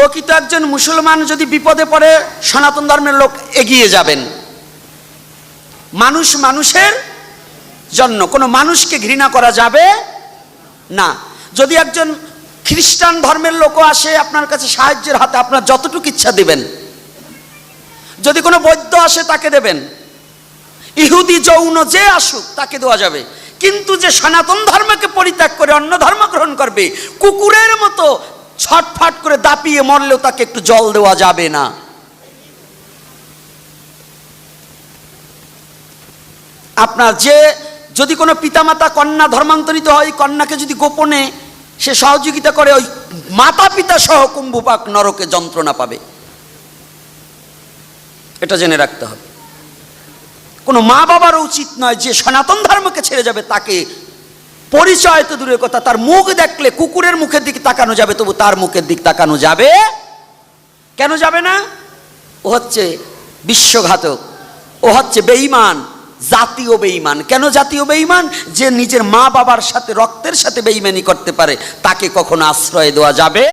প্রকৃত একজন মুসলমান যদি বিপদে পড়ে, সনাতন ধর্মের লোক এগিয়ে যাবেন। মানুষ মানুষের জন্য, কোনো মানুষকে ঘৃণা করা যাবে না। যদি একজন খ্রিস্টান ধর্মের লোকও আসে আপনার কাছে সাহায্যের হাতে, আপনার যতটুকু ইচ্ছা দেবেন। যদি কোনো বৈদ্য আসে, তাকে দেবেন। ইহুদি যৌন যে আসুক, তাকে দেওয়া যাবে। কিন্তু যে সনাতন ধর্মকে পরিত্যাগ করে, অন্য ধর্ম গ্রহণ করবে, কুকুরের মতো ছটফট করে দাপিয়ে মরলেও তাকে একটু জল দেওয়া যাবে না। আপনার যে যদি কোনো পিতামাতা কন্যা ধর্মান্তরিত হয় কন্যাকে যদি গোপনে সে সহযোগিতা করে, ওই মাতা পিতা সহ কুম্ভপাক নরকে যন্ত্রণা পাবে। এটা জেনে রাখতে হবে। কোনো মা বাবারও উচিত নয় যে সনাতন ধর্মকে ছেড়ে যাবে, তাকে পরিচয় তো দূরের কথা, তার মুখ দেখলে কুকুরের মুখের দিকে তাকানো যাবে, তবু তার মুখের দিক তাকানো যাবে। কেন যাবে না? ও হচ্ছে বিশ্বঘাতক, ও হচ্ছে বেঈমান, জাতীয় বেঈমান। কেন জাতীয় বেঈমান? যে নিজের মা বাবার সাথে, রক্তের সাথে বেঈমানি করতে পারে, তাকে কখনো আশ্রয় দেওয়া যাবে?